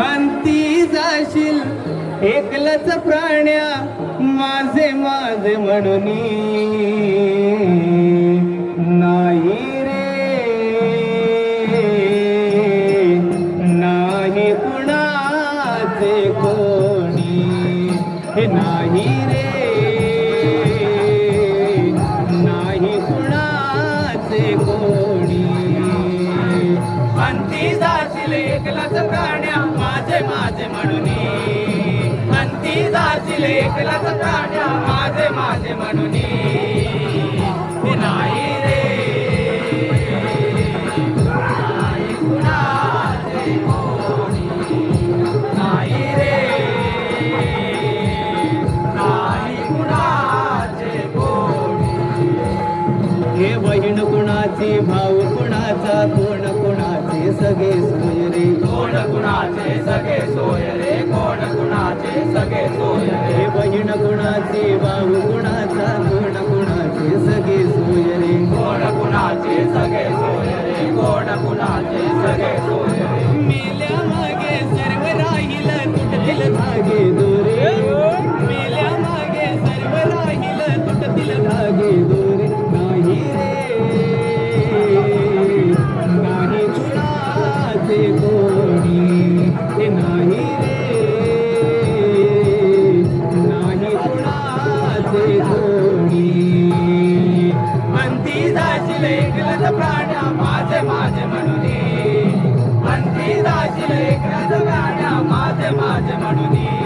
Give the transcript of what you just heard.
अंती जाशील. एकलच प्राण्या माझे माझे म्हणून नाही रे. नाही कुणाचे कोणी. हे नाही रे. नाही कुणाचे कोणी. अंती जाशील एकलाच प्राण्या माझे म्हणून अंती जाशील एकला प्राण्या माझे माझे म्हणून हे. नाही रे. नाही हे बहीण कुणाची भाऊ कुणाचा कोण कुणाचे सगळे सोयरे कोण कुणाचे सगळे सोय रे कोण कुणाचे सगळे सोय रे हे बहीण कुणाची भाऊ कुणाचा कोण कुणाचे सगळे सोय रे कोण कुणाचे सगळे सोय रे कोण कुणाचे सगळे सोय रे मेल्या मागे सर्व राहील तुटतील धागे दोरे. मेल्या मागे सर्व राहील तुटतील धागे दोरे. नाही रे. नाही कुणाचे कुणाचे कोणी अंती जाशील एकलत प्राण्या माझे माझे म्हणून. अंती जाशील एकलत प्राण्या माझे माझे म्हणून.